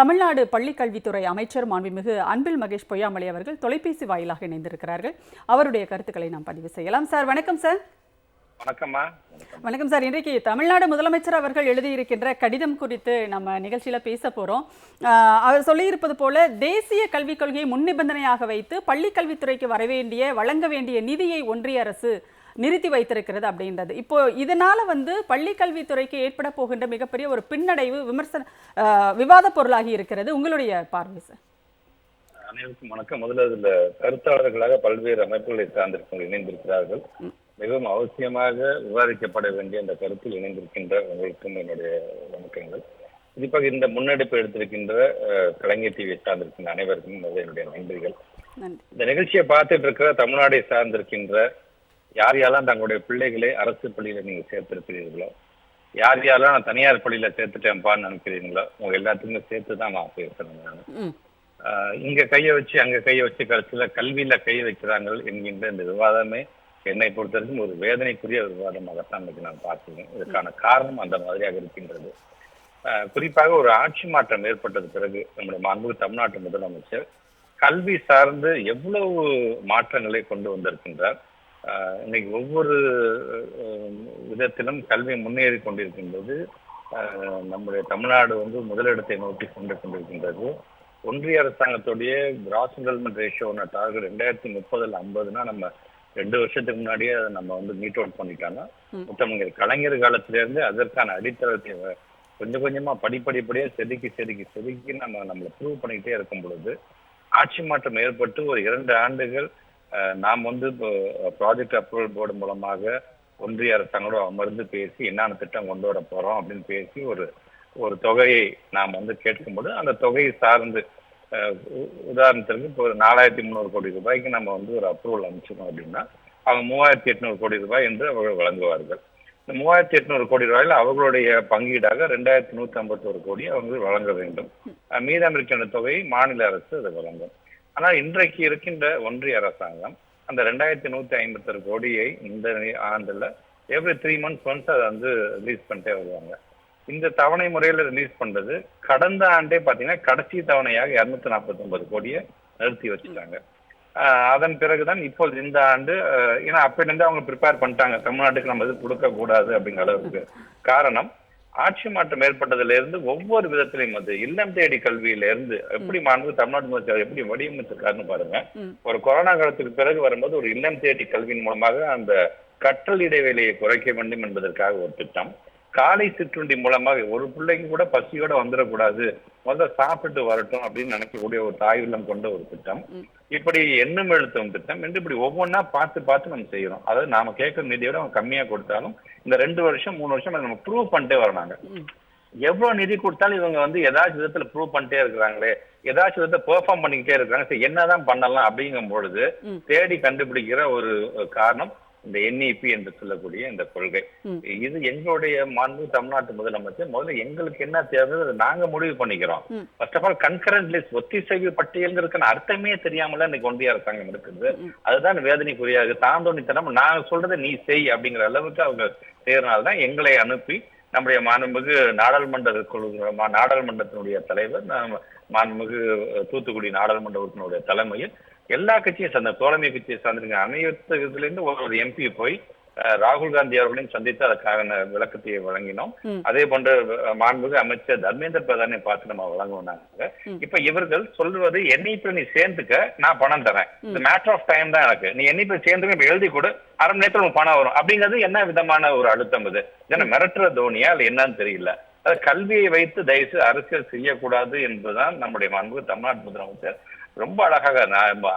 தமிழ்நாடு பள்ளிக்கல்வித்துறை அமைச்சர் மாண்புமிகு அன்பில் மகேஷ் பொய்யாமலை அவர்கள் தொலைபேசி வாயிலாக இணைந்திருக்கிறார்கள். அவருடைய கருத்துக்களை நாம் பதிவு செய்யலாம். சார் வணக்கம் சார். வணக்கம்மா. வணக்கம் சார். இன்றைக்கு தமிழ்நாடு முதலமைச்சர் அவர்கள் எழுதியிருக்கின்ற கடிதம் குறித்து நம்ம நிகழ்ச்சியில பேச போறோம். ஆஹ் அவர் சொல்லியிருப்பது போல தேசிய கல்விக் கொள்கையை முன்னிபந்தனையாக வைத்து பள்ளி கல்வித்துறைக்கு வரவேண்டிய வழங்க வேண்டிய நிதியை ஒன்றிய அரசு நிறுத்தி வைத்திருக்கிறது அப்படின்றது. இப்போ இதனால வந்து பள்ளி கல்வித்துறைக்கு ஏற்பட போகின்ற மிகப்பெரிய ஒரு பின்னடைவு விமர்சன விவாத பொருளாகி இருக்கிறது. உங்களுடைய பார்வை சார்? அனைவருக்கும் வணக்கம். முதல்ல இதுல கருத்தாளர்களாக பல்வேறு அமைப்புகளை சார்ந்திருக்கவங்க இணைந்திருக்கிறார்கள். மிகவும் அவசியமாக விவாதிக்கப்பட வேண்டிய அந்த கருத்தில் இணைந்திருக்கின்ற உங்களுக்கும் என்னுடைய வணக்கங்கள். குறிப்பாக இந்த முன்னெடுப்பு எடுத்திருக்கின்ற கலைஞர் டிவியை சார்ந்திருக்கின்ற அனைவருக்கும் என்னுடைய நன்றிகள். நன்றி. இந்த நிகழ்ச்சியை பார்த்துட்டு இருக்கிற தமிழ்நாடை சார்ந்திருக்கின்ற யார் யாரெல்லாம் தங்களுடைய பிள்ளைகளை அரசு பள்ளியில நீங்க சேர்த்திருக்கிறீர்களோ யார் யாரெல்லாம் நான் தனியார் பள்ளியில சேர்த்துட்டேன்ப்பான்னு நினைக்கிறீங்களோ உங்க எல்லாத்துக்குமே சேர்த்து தான் நான். பேசுறேன் நான் இங்க கைய வச்சு அங்க கைய வச்சு கடைசியில கல்வியில கை வைக்கிறாங்க என்கின்ற இந்த விவாதமே என்னை பொறுத்தவரைக்கும் ஒரு வேதனைக்குரிய விவாதமாகத்தான் இன்னைக்கு நான் பார்க்கிறேன். இதுக்கான காரணம் அந்த மாதிரியாக இருக்கின்றது. குறிப்பாக ஒரு ஆட்சி மாற்றம் ஏற்பட்டது பிறகு நம்முடைய மாண்பு தமிழ்நாட்டு முதலமைச்சர் கல்வி சார்ந்து எவ்வளவு மாற்றங்களை கொண்டு வந்திருக்கின்றார் இன்னைக்கு ஒவ்வொரு விதத்திலும் கல்வி முன்னேறி கொண்டிருக்கின்றது. நம்முடைய தமிழ்நாடு வந்து முதலிடத்தை நோக்கி கொண்டு கொண்டிருக்கின்றது. ஒன்றிய அரசாங்கத்துடைய கிராஸ் என்ரோல்மெண்ட் ரேஷியோன டார்கெட் ரெண்டாயிரத்தி முப்பதுல ஐம்பதுனா நம்ம ரெண்டு வருஷத்துக்கு முன்னாடியே அதை நம்ம வந்து மீட் அவுட் பண்ணிட்டாங்க. முத்தமிழர் கலைஞர் காலத்துல இருந்து அதற்கான அடித்தளத்தை கொஞ்சம் கொஞ்சமா படிப்படிப்படியா செதுக்கி செதுக்கி செதுக்கி நம்ம நம்மளை ப்ரூவ் பண்ணிக்கிட்டே இருக்கும் பொழுது ஆட்சி மாற்றம் ஏற்பட்டு ஒரு இரண்டு ஆண்டுகள் நாம் வந்து ப்ராஜெக்ட் அப்ரூவல் போர்டு மூலமாக ஒன்றிய அரசாங்கோட அமர்ந்து பேசி என்னென்ன திட்டம் கொண்டு வர போறோம் அப்படின்னு பேசி ஒரு ஒரு தொகையை நாம் வந்து கேட்கும்போது அந்த தொகையை சார்ந்து உ- உதாரணத்திற்கு இப்போ ஒரு நாலாயிரத்தி முந்நூறு கோடி ரூபாய்க்கு நம்ம வந்து ஒரு அப்ரூவல் அனுப்பிச்சிடும் அப்படின்னா அவங்க மூவாயிரத்தி எட்நூறு கோடி ரூபாய் என்று அவர்கள் வழங்குவார்கள். இந்த மூவாயிரத்தி எட்நூறு கோடி ரூபாயில அவர்களுடைய பங்கீடாக ரெண்டாயிரத்தி நூத்தி ஐம்பத்தோரு கோடி அவங்க வழங்க வேண்டும். மீதம் இருக்கின்ற தொகையை மாநில அரசு அதை வழங்கும். ஆனால் இன்றைக்கு இருக்கின்ற ஒன்றிய அரசாங்கம் அந்த ரெண்டாயிரத்தி நூத்தி ஐம்பத்தொரு கோடியை இந்த ஆண்டுல எவ்ரி த்ரீ மந்த்ஸ் ஒன்ஸ் அதை வந்து ரிலீஸ் பண்ணிட்டே வருவாங்க. இந்த தவணை முறையில ரிலீஸ் பண்றது கடந்த ஆண்டே பாத்தீங்கன்னா கடைசி தவணையாக இருநூத்தி நாற்பத்தி ஒன்பது கோடியை நிறுத்தி வச்சுட்டாங்க. அதன் பிறகுதான் இப்போது இந்த ஆண்டு ஏன்னா ஏன்னா அப்பையிலிருந்து அவங்க ப்ரிப்பேர் பண்ணிட்டாங்க. தமிழ்நாட்டுக்கு நம்ம இது கொடுக்க கூடாது அப்படிங்கிற அளவுக்கு. காரணம் ஆட்சி மாற்றம் ஏற்பட்டதுல இருந்து ஒவ்வொரு விதத்திலையும் அது இல்லம் தேடி கல்வியில இருந்து எப்படி மாண்பு தமிழ்நாடு முதலமைச்சர் எப்படி வடிவமைச்சிருக்காருன்னு பாருங்க. ஒரு கொரோனா காலத்துக்கு பிறகு வரும்போது ஒரு இல்லம் தேடி கல்வியின் மூலமாக அந்த கற்றல் இடைவெளியை குறைக்க வேண்டும் என்பதற்காக ஒரு திட்டம். காலை சிற்றுண்டி மூலமாக ஒரு பிள்ளைக்கு கூட பசியோட வந்துடக்கூடாது முதல்ல சாப்பிட்டு வரட்டும் அப்படின்னு நினைக்கக்கூடிய ஒரு தாய் உள்ளம் கொண்ட ஒரு திட்டம். இப்படி எண்ணும் எழுத்தும் திட்டம் என்று இப்படி ஒவ்வொன்றா பார்த்து பார்த்து நம்ம செய்யறோம் அதாவது நாம கேட்கிற நிதியை விட அவங்க கம்மியா கொடுத்தாலும் இந்த ரெண்டு வருஷம் மூணு வருஷம் அதை நம்ம ப்ரூவ் பண்ணிட்டே வரணாங்க. எவ்வளவு நிதி கொடுத்தாலும் இவங்க வந்து ஏதாச்சும் விதத்துல ப்ரூவ் பண்ணிட்டே இருக்கிறாங்களே ஏதாச்சும் விதத்தை பெர்ஃபார்ம் பண்ணிக்கிட்டே இருக்கிறாங்க சரி என்னதான் பண்ணலாம் அப்படிங்கும் பொழுது. தேடி கண்டுபிடிக்கிற ஒரு காரணம் இந்த என்இபி என்று சொல்லக்கூடிய இந்த கொள்கை. இது எங்களுடைய மாண்பு தமிழ்நாட்டு முதலமைச்சர் முதல்ல எங்களுக்கு என்ன தேவை அதை நாங்க முடிவு பண்ணிக்கிறோம். First of all concurrent list ஒத்திசைவு பட்டியல்ங்கிறதுக்கான அர்த்தமே தெரியாமல இன்னைக்கு ஒன்றிய அரசாங்கம் இருக்குது. அதுதான் வேதனைக்குரியா இருக்கு தாந்தோணித்தனம் நான் சொல்றதை நீ செய் அப்படிங்கிற அளவுக்கு அவங்க செய்யறதுனால தான் எங்களை அனுப்பி நம்முடைய மாண்புமிகு நாடாளுமன்ற குழு மா- நாடாளுமன்றத்தினுடைய தலைவர் மாண்புமிகு தூத்துக்குடி நாடாளுமன்ற உறுப்பினருடைய தலைமையில் எல்லா கட்சியும் சார்ந்த தோழமை கட்சியை சார்ந்திருக்க அனைத்து இதுல இருந்து ஒரு எம்பி போய் ராகுல் காந்தி அவர்களையும் சந்தித்து அதற்கான விளக்கத்தை வழங்கினோம். அதே போன்று மாண்புமிகு அமைச்சர் தர்மேந்திர பிரதானை பார்த்து நம்ம வழங்குனாங்க ம். இப்ப இவர்கள் சொல்வது என்னைக்கு நீ சேர்ந்துக்க நான் பணம் தரேன். இந்த மேட்டர் ஆஃப் டைம் தான் எனக்கு. நீ என்னைக்கு சேர்ந்துக்க இப்ப எழுதி கொடு அரை மணி நேரத்துல உனக்கு பணம் வரும். அப்படிங்கிறது என்ன விதமான ஒரு அழுத்தம் இது? ஏன்னா மிரட்டுற தோனியா இல்ல என்னன்னு தெரியல. அது கல்வியை வைத்து தயவுசெய்து அரசியல் செய்யக்கூடாது என்பதுதான் நம்முடைய மாண்பு தமிழ்நாட்டு முதலமைச்சர் ரொம்ப அழகாக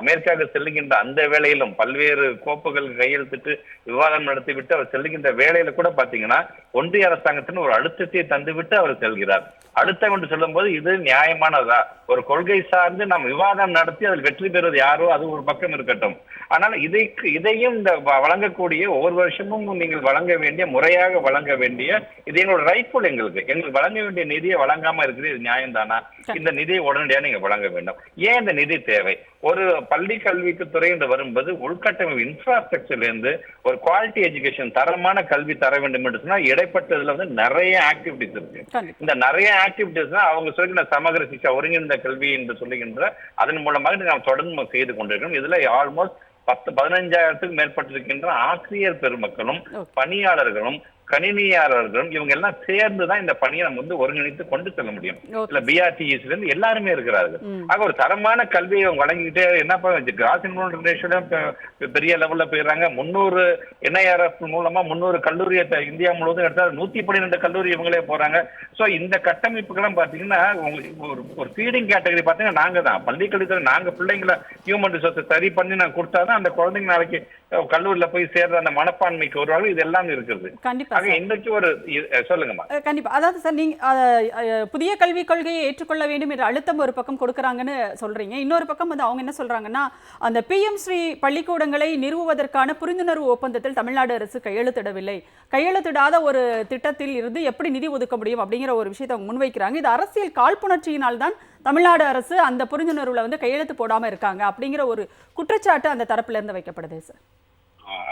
அமெரிக்காவுக்கு செல்லுகின்ற அந்த வேளையிலும் பல்வேறு கோப்புகள் கையெழுத்திட்டு விவாதம் நடத்திவிட்டு அவர் செல்லுகின்ற வேளையில கூட பாத்தீங்கன்னா ஒன்றிய அரசாங்கத்தின் ஒரு அழுத்தத்தை தந்துவிட்டு அவர் செல்கிறார். அழுத்தம் என்று சொல்லும்போது இது நியாயமானதா? ஒரு கொள்கை சார்ந்து நாம் விவாதம் நடத்தி அதில் வெற்றி பெறுவது யாரோ அது ஒரு பக்கம் இருக்கட்டும். ஆனால் இதைக்கு இதையும் இந்த வழங்கக்கூடிய ஒவ்வொரு வருஷமும் நீங்கள் வழங்க வேண்டிய முறையாக வழங்க வேண்டிய இது எங்களோட ரைட்ஃபுல் எங்களுக்கு. எங்களுக்கு வழங்க வேண்டிய நிதியை வழங்காம இருக்கிறது இது நியாயம் தானா இந்த நிதியை உடனடியாக நீங்க வழங்க வேண்டும். ஏன் இந்த நிதி தேவை. ஒரு பள்ளி கல்விக்கு துறை என்று வரும்போது உள்கட்டமைப்பு இன்ஃப்ராஸ்ட்ரக்சர்ல இருந்து ஒரு குவாலிட்டி எஜுகேஷன் தரமான கல்வி தர வேண்டும் என்று சொன்னா இடைப்பட்டதுல வந்து நிறைய ஆக்டிவிட்டிஸ் இருக்கு. இந்த நிறைய ஆக்டிவிட்டிஸ் தான் அவங்க சொல்லுகிற சமகர சிக்ஷா ஒருங்கிணைந்த கல்வி என்று சொல்லுகின்ற அதன் மூலமாக நாம் தொடர்ந்து செய்து கொண்டிருக்கிறோம். இதுல ஆல்மோஸ்ட் பத்து பதினஞ்சாயிரத்துக்கும் மேற்பட்டிருக்கின்ற ஆசிரியர் பெருமக்களும். பணியாளர்களும் கணினியாளர்களும் இவங்க எல்லாம் சேர்ந்து தான் இந்த பணியை நம்ம வந்து ஒருங்கிணைத்து கொண்டு செல்ல முடியும். இல்ல பிஆர்டிஎஸ்ல இருந்து எல்லாருமே இருக்கிறார்கள். ஆக ஒரு தரமான கல்வியை அவங்க வழங்கிக்கிட்டே என்னப்பா கிராஸ் இன்வெஸ்ட்மெண்ட் ரேஷியோல பெரிய லெவல்ல போயிடுறாங்க. முந்நூறு என்ஐஆர்எஃப் மூலமா முந்நூறு கல்லூரியை இந்தியா முழுவதும் எடுத்தா நூத்தி பன்னிரெண்டு கல்லூரி இவங்களே போறாங்க. சோ இந்த கட்டமைப்புக்கெல்லாம் பாத்தீங்கன்னா உங்களுக்கு ஒரு ஒரு ஃபீடிங் கேட்டகரி பாத்தீங்கன்னா நாங்க தான். பள்ளி கல்வித்துறை நாங்க பிள்ளைங்களை ஹியூமன் ரிசோர்ஸ் சரி பண்ணி நான் கொடுத்தாதான் அந்த குழந்தைங்க நாளைக்கு கல்லூரியில போய் சேர்ற அந்த மனப்பான்மைக்கு வருவாங்க. இது எல்லாம் இருக்குது சார். கண்டிப்பா. அதாவது சார் நீங்க புதிய கல்விக் கொள்கையை ஏற்றுக்கொள்ள வேண்டும் என்ற அழுத்தம் ஒரு பக்கம் கொடுக்கறாங்கன்னு சொல்றீங்க. இன்னொரு பக்கம் வந்து அவங்க என்ன சொல்றாங்கன்னா அந்த பிஎம் ஸ்ரீ பள்ளிக்கூடங்களை நிறுவுவதற்கான புரிந்துணர்வு ஒப்பந்தத்தில் தமிழ்நாடு அரசு கையெழுத்திடவில்லை. கையெழுத்திடாத ஒரு திட்டத்தில் இருந்து எப்படி நிதி ஒதுக்க முடியும் அப்படிங்கிற ஒரு விஷயத்தை அவங்க முன்வைக்கிறாங்க. இது அரசியல் காழ்ப்புணர்ச்சியினால் தான் தமிழ்நாடு அரசு அந்த புரிந்துணர்வுல வந்து கையெழுத்து போடாம இருக்காங்க அப்படிங்கிற ஒரு குற்றச்சாட்டு அந்த தரப்புல இருந்து வைக்கப்படுது சார்.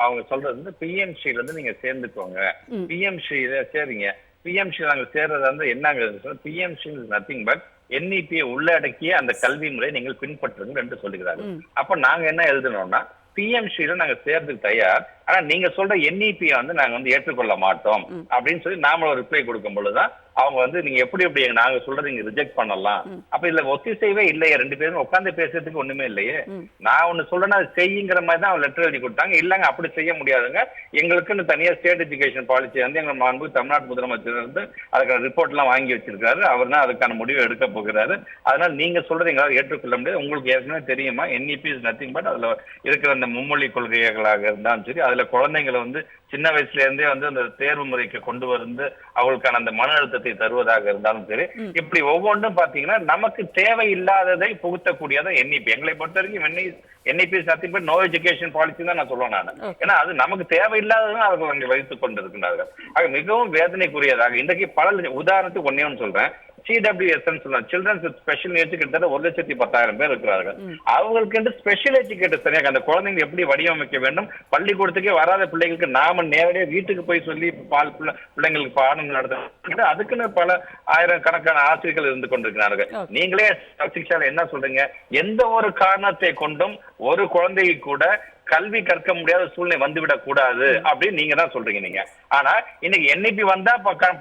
அவங்க சொல்றது வந்து பிஎம்சில இருந்து நீங்க சேர்ந்துக்கோங்க ம். பிஎம்சியில சேருங்க பிஎம்சி நாங்க சேர்றது வந்து என்னங்க பிஎம்சி நத்திங் பட் என்இபியை உள்ளடக்கிய அந்த கல்வி முறை நீங்கள் பின்பற்றுங்க என்று சொல்லுகிறாங்க ம். அப்ப நாங்க என்ன எழுதணும்னா பிஎம்சியில நாங்க சேர்றதுக்கு தயார் ஆனா நீங்க சொல்ற என்இபி வந்து நாங்க வந்து ஏற்றுக்கொள்ள மாட்டோம். அப்படின்னு சொல்லி நாம ஒரு ரிப்ளை கொடுக்கும் பொழுதுதான் அவங்க வந்து நீங்க எப்படி எப்படி நாங்க சொல்றது நீங்க ரிஜெக்ட் பண்ணலாம். அப்ப இதுல ஒத்திசைவே இல்லையே ரெண்டு பேரும் உட்கார்ந்து பேசுறதுக்கு ஒண்ணுமே இல்லையே. நான் ஒண்ணு சொல்றேன்னா அது செய்யுங்கிற மாதிரி தான் லெட்டர் எழுதி கொடுத்தாங்க. இல்லங்க அப்படி செய்ய முடியாதுங்க. எங்களுக்குன்னு தனியா ஸ்டேட் எஜுகேஷன் பாலிசி வந்து எங்க மாண்பு தமிழ்நாடு முதலமைச்சர் வந்து அதுக்கான ரிப்போர்ட் எல்லாம் வாங்கி வச்சிருக்காரு. அவர் தான் அதுக்கான முடிவை எடுக்க போகிறாரு. அதனால நீங்க சொல்றது எங்களால் ஏற்றுக்கொள்ள முடியாது. உங்களுக்கு ஏற்கனவே தெரியுமா? என்இபி இஸ் நத்திங் பட் அதுல இருக்கிற அந்த மும்மொழி கொள்கைகளாக இருந்தாலும் சரி அதுல குழந்தைங்களை வந்து சின்ன வயசுல இருந்தே வந்து அந்த தேர்வு முறைக்கு கொண்டு வந்து அவங்களுக்கான அந்த மன அழுத்தத்தை தருவதாக இருந்தாலும் சரி. இப்படி ஒவ்வொன்றும் பாத்தீங்கன்னா நமக்கு தேவையில்லாததை புகுத்தக்கூடியதை என்இபி எங்களை பொறுத்த வரைக்கும் N E NEP nothing but no education policy தான் நான் சொல்லுவேன் நான். ஏன்னா அது நமக்கு தேவையில்லாததும் அவர்கள் அங்கே வைத்துக் கொண்டிருக்கிறார்கள் ஆக மிகவும் வேதனைக்குரியதாக இன்றைக்கு பல உதாரணத்துக்கு ஒன்னே ஒன்று சொல்றேன் சிடபிள்யூஎஸ் சொல்லுவாங்க சில்ட்ரன்ஸ் வித் ஸ்பெஷல் நீட்ஸ் கிட்டத்தட்ட ஒரு லட்சத்தி பத்தாயிரம் பேர் இருக்கிறார்கள். அவங்களுக்கு ஸ்பெஷல் எஜுகேட்டர் சரியாக அந்த குழந்தைங்க எப்படி வடிவமைக்க வேண்டும்? பள்ளிக்கூடத்துக்கே வராத பிள்ளைகளுக்கு நாம நேரடியாக வீட்டுக்கு போய் சொல்லி பால் பிள்ளை- பிள்ளைங்களுக்கு பாடம் நடத்த அதுக்குன்னு பல ஆயிரம் கணக்கான ஆசிரியர்கள் இருந்து கொண்டிருக்கிறார்கள். நீங்களே சிக்ஷால என்ன சொல்றீங்க? எந்த ஒரு காரணத்தை கொண்டும் ஒரு குழந்தைக்கு கூட கல்வி கற்க முடியாத சூழ்நிலை வந்துவிடக் கூடாது அப்படின்னு நீங்க தான் சொல்றீங்க நீங்க. ஆனா இன்னைக்கு என்ஐபி வந்தா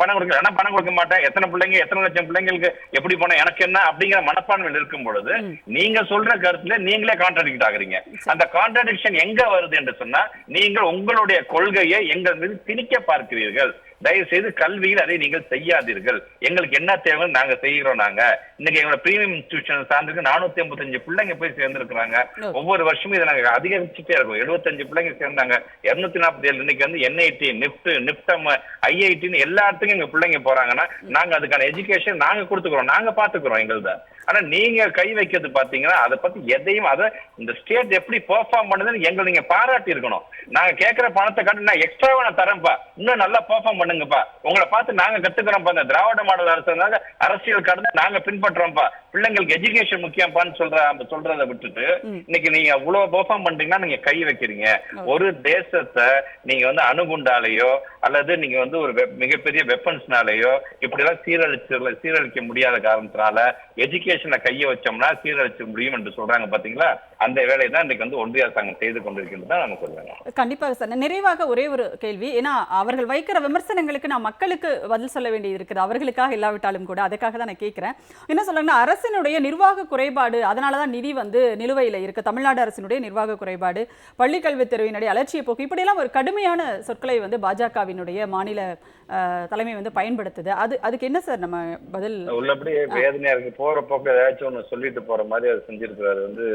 பணம் கொடுக்க ஆனா பணம் கொடுக்க மாட்டேன். எத்தனை பிள்ளைங்க எத்தனை லட்சம் பிள்ளைங்களுக்கு எப்படி போனா எனக்கு என்ன அப்படிங்கிற மனப்பான்மையில் இருக்கும் பொழுது. நீங்க சொல்ற கருத்துல நீங்களே கான்ட்ராடிக்ட் ஆகுறீங்க. அந்த கான்ட்ராடிக்ஷன் எங்க வருது என்று சொன்னா நீங்கள் உங்களுடைய கொள்கையை எங்கள் மீது திணிக்க பார்க்கிறீர்கள். தயவு செய்து கல்வியில் அதை நீங்கள் செய்யாதீர்கள். எங்களுக்கு என்ன தேவை நாங்க செய்கிறோம் நாங்க. இன்னைக்கு எங்களோட பிரீமியம் இன்ஸ்டிடியூஷன் சார்ந்திருக்கு நானூத்தி ஐம்பத்தஞ்சு பிள்ளைங்க போய் சேர்ந்திருக்கிறாங்க. ஒவ்வொரு வருஷமும் இதை நாங்க அதிகரிச்சுட்டே இருக்கோம். எழுபத்தஞ்சு பிள்ளைங்க சேர்ந்தாங்க. இருநூத்தி நாற்பத்தி ஏழு இன்னைக்கு வந்து என்ஐடி நிப்ட் நிப்டம் ஐஐடின்னு எல்லா இடத்துக்கும் எங்க பிள்ளைங்க போறாங்கன்னா நாங்க அதுக்கான எஜுகேஷன் நாங்க கொடுத்துக்கிறோம். நாங்க பாத்துக்கிறோம் எங்களுத. ஆனா நீங்க கை வைக்கிறது பாத்தீங்கன்னா அதை பத்தி எதையும் அதை இந்த ஸ்டேட் எப்படி பெர்ஃபார்ம் பண்ணுதுன்னு எங்களை நீங்க பாராட்டி இருக்கணும் நாங்க கேட்கிற பணத்தை காட்டி நான் எக்ஸ்ட்ராவா நான் தரேன்ப்பா. இன்னும் நல்லா பெர்ஃபார்ம் பண்ணுங்கப்பா. உங்களை பார்த்து நாங்க கத்துக்கிறோம்ப்பா. இந்த திராவிட மாடல் அரசு அரசியல் கடந்து நாங்க பின்பற்றோம்ப்பா. பிள்ளைங்களுக்கு எஜுகேஷன் முக்கியம்ப்பான்னு சொல்ற சொல்றதை விட்டுட்டு. இன்னைக்கு நீங்க அவ்வளவு பெர்ஃபார்ம் பண்றீங்கன்னா நீங்க கை வைக்கிறீங்க. ஒரு தேசத்தை நீங்க வந்து அணுகுண்டாலேயோ அல்லது நீங்க வந்து ஒரு மிகப்பெரிய வெப்பன்ஸ்னாலேயோ இப்படி எல்லாம் சீரழிச்சு சீரழிக்க முடியாத காரணத்தினால எஜுகேஷனை கைய வச்சோம்னா சீரழிச்சு முடியும் என்று சொல்றாங்க பாத்தீங்களா? அந்த வேலையை தான் இன்னைக்கு வந்து ஒன்றிய அரசாங்கம் செய்து கொண்டிருக்கின்றது நம்ம சொல்லுவாங்க கண்டிப்பாக சார். நிறைவாக ஒரே ஒரு கேள்வி. ஏன்னா அவர்கள் வைக்கிற விமர்சனங்களுக்கு நான் மக்களுக்கு பதில் சொல்ல வேண்டியது இருக்குது அவர்களுக்காக இல்லாவிட்டாலும் கூட அதுக்காக தான் நான் கேட்குறேன். என்ன சொல்றாங்கன்னா அரசினுடைய நிர்வாக குறைபாடு அதனால தான் நிதி வந்து நிலுவையில் இருக்கு. தமிழ்நாடு அரசினுடைய நிர்வாக குறைபாடு பள்ளிக்கல்வித்துறையினுடைய அலட்சிய போக்கு இப்படியெல்லாம் ஒரு கடுமையான சொற்களை வந்து பாஜகவினுடைய மாநில தலைமை வந்து பயன்படுத்துது. அது அதுக்கு என்ன சார் நம்ம பதில்? உள்ளபடியே வேதனையா இருக்கு. போற போக்கு ஏதாச்சும் ஒண்ணு சொல்லிட்டு போற மாதிரி அவர் செஞ்சிருக்கிறாரு. வந்து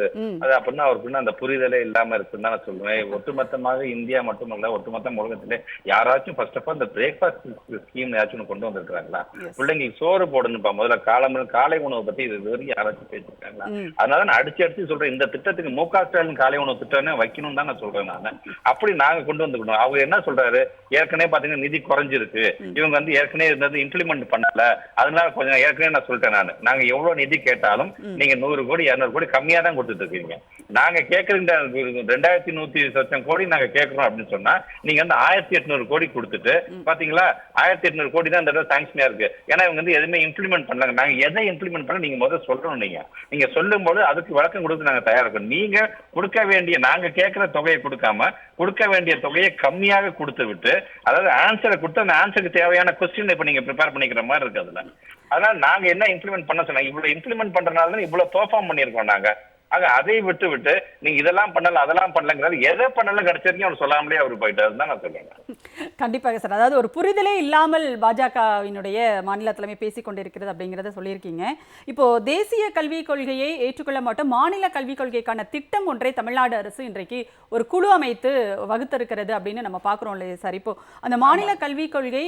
அது அப்படின்னா அவருக்குன்னு அந்த புரிதலே இல்லாம இருக்குன்னு தான் நான் சொல்லுவேன். ஒட்டுமொத்தமாக இந்தியா மட்டுமல்ல ஒட்டுமொத்த உலகத்திலே யாராச்சும் ஃபர்ஸ்ட் ஆஃப் ஆல் இந்த பிரேக் பிரேக்ஃபாஸ்ட் ஸ்கீம் ஏதாச்சும் கொண்டு வந்திருக்காங்களா Yes. பிள்ளைங்களுக்கு சோறு போடணும்ப்பா. முதல்ல காலம் காலை உணவை பத்தி இது வரைக்கும் யாராச்சும் பேசிருக்காங்களா. அதனால நான் அடிச்சு அடிச்சு சொல்றேன் இந்த திட்டத்துக்கு மு க ஸ்டாலின் காலை உணவு திட்டம்னு வைக்கணும் தான் நான் சொல்றேன் நான். அப்படி நாங்க கொண்டு வந்துக்கணும். அவர் என்ன சொல்றாரு? ஏற்கனவே பாத்தீங்கன்னா நிதி குறைஞ்சிருக்கு. இவங்க வந்து ஏற்கனவே இருந்தது இம்ப்ளிமெண்ட் பண்ணல. அதனால கொஞ்சம் ஏற்கனவே நான் சொல்லிட்டேன் நான். நாங்க எவ்வளவு நிதி கேட்டாலும் நீங்க நூறு கோடி இருநூறு கோடி கம்மியா தான் கொடுத்துட்டு இருக்கீங்க. நாங்க கேட்கற இந்த ரெண்டாயிரத்தி நூத்தி சொச்சம் கோடி நாங்க கேட்கறோம் அப்படின்னு சொன்னா நீங்க வந்து ஆயிரத்தி எட்நூறு கோடி கொடுத்துட்டு பாத்தீங்களா? ஆயிரத்தி எட்நூறு கோடி தான் இந்த தடவை சாங்ஷனியா இருக்கு. ஏன்னா இவங்க வந்து எதுவுமே இம்ப்ளிமெண்ட் பண்ணல. நாங்க எதை இம்ப்ளிமெண்ட் பண்ண நீங்க முதல் சொல்லணும் நீங்க. நீங்க சொல்லும் போது அதுக்கு விளக்கம் கொடுத்து நாங்க தயாரா இருக்கோம். நீங்க கொடுக்க வேண்டிய நாங்க கேட்கிற தொகையை கொடுக்காம கொடுக்க வேண்டிய தொகையை கம்மியாக கொடுத்து விட்டு அதாவது ஆன்சரை கொடுத்து அந்த ஆன்சருக்கு தேவையான கொஸ்டின் இப்ப நீங்க ப்ரிப்பேர் பண்ணிக்கிற மாதிரி இருக்கு அதுல. அதனால நாங்க என்ன இம்ப்ளிமெண்ட் பண்ண சொன்னாங்க இவ்வளவு இம்ப்ளிமெண்ட் பண்றதுனால இவ்வளவு பெர்ஃபார்ம் பண்ணியிருக்கோம் நாங்க. ஆக அதை விட்டு விட்டு நீங்க இதெல்லாம் பண்ணல அதெல்லாம் பண்ணலங்கிறது எதை பண்ணல கிடைச்சிருக்கீங்க அவர் சொல்லாமலே அவர் போயிட்டாரு. தான் நான் சொல்றேன். கண்டிப்பாக சார். அதாவது ஒரு புரிதலே இல்லாமல் பாஜகவினுடைய மாநில தலைமை பேசிக் கொண்டிருக்கிறது அப்படிங்கிறத சொல்லியிருக்கீங்க. இப்போ தேசிய கல்விக் கொள்கையை ஏற்றுக்கொள்ள மாட்டோம். மாநில கல்விக் கொள்கைக்கான திட்டம் ஒன்றை தமிழ்நாடு அரசு இன்றைக்கு ஒரு குழு அமைத்து வகுத்திருக்கிறது அப்படின்னு நம்ம பார்க்குறோம் இல்லையா சார்? இப்போ அந்த மாநில கல்விக் கொள்கை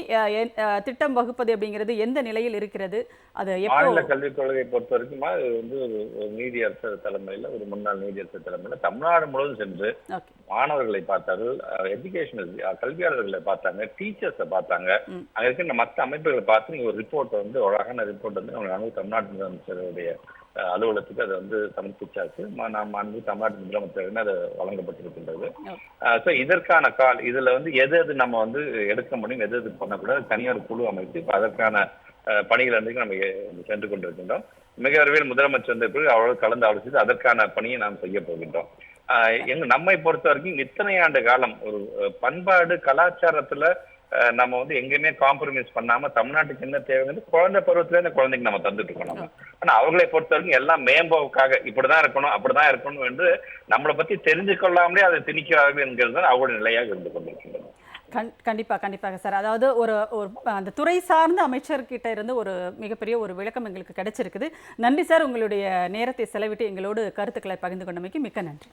திட்டம் வகுப்பது அப்படிங்கிறது எந்த நிலையில் இருக்கிறது? அது மாநில கல்விக் கொள்கையை பொறுத்த வரைக்கும் வந்து ஒரு ஒரு நீதியரசர் தலைமையில ஒரு முன்னாள் நீதியரசர் தலைமையில தமிழ்நாடு முழுவதும் சென்று மாணவர்களை பார்த்தார்கள் எஜுகேஷனல் கல்வியாளர்களை பார்த்தாங்க டீச்சர்ஸை பார்த்தாங்க. அங்க இருக்கின்ற மற்ற அமைப்புகளை பார்த்து நீங்க ஒரு ரிப்போர்ட் வந்து அழகான ரிப்போர்ட் வந்து அவங்க அனுபவ தமிழ்நாட்டு முதலமைச்சருடைய அலுவலகத்துக்கு அதை வந்து சமர்ப்பிச்சாச்சு. நாம் அன்பு தமிழ்நாட்டு முதலமைச்சருக்கு அது வழங்கப்பட்டிருக்கின்றது. ஸோ இதற்கான கால் இதுல வந்து எது எது நம்ம வந்து எடுக்க முடியும் எது எது பண்ணக்கூடாது தனியார் குழு அமைத்து அதற்கான பணிகள் வந்து நம்ம சென்று கொண்டிருக்கின்றோம். மிக விரைவில் முதலமைச்சர் வந்த பிறகு அவரோடு கலந்து ஆலோசித்து அதற்கான பணியை நாம் செய்ய போகின்றோம். எங்க நம்மை பொறுத்த வரைக்கும் இத்தனை ஆண்டு காலம் ஒரு பண்பாடு கலாச்சாரத்துல நம்ம வந்து எங்கேயுமே காம்ப்ரமைஸ் பண்ணாம தமிழ்நாட்டுக்கு என்ன தேவைன்னு குழந்தை பருவத்துல இந்த குழந்தைக்கு நம்ம தந்துட்டு இருக்கோம் நம்ம. ஆனா அவர்களை பொறுத்த வரைக்கும் எல்லாம் மேம்போக்காக இப்படிதான் இருக்கணும் அப்படிதான் இருக்கணும் என்று நம்மளை பத்தி தெரிஞ்சு கொள்ளாமலே அதை திணிக்கிறார்கள் என்கிறது தான் அவருடைய நிலையாக இருந்து கொண்டிருக்கின்றது. கண் கண்டிப்பாக கண்டிப்பாக சார். அதாவது ஒரு ஒரு அந்த துறை சார்ந்த அமைச்சர்கிட்ட இருந்து ஒரு மிகப்பெரிய ஒரு விளக்கம் எங்களுக்கு கிடைச்சிருக்குது. நன்றி சார். உங்களுடைய நேரத்தை செலவிட்டு எங்களோடு கருத்துக்களை பகிர்ந்து கொண்டமைக்கு மிக்க நன்றி.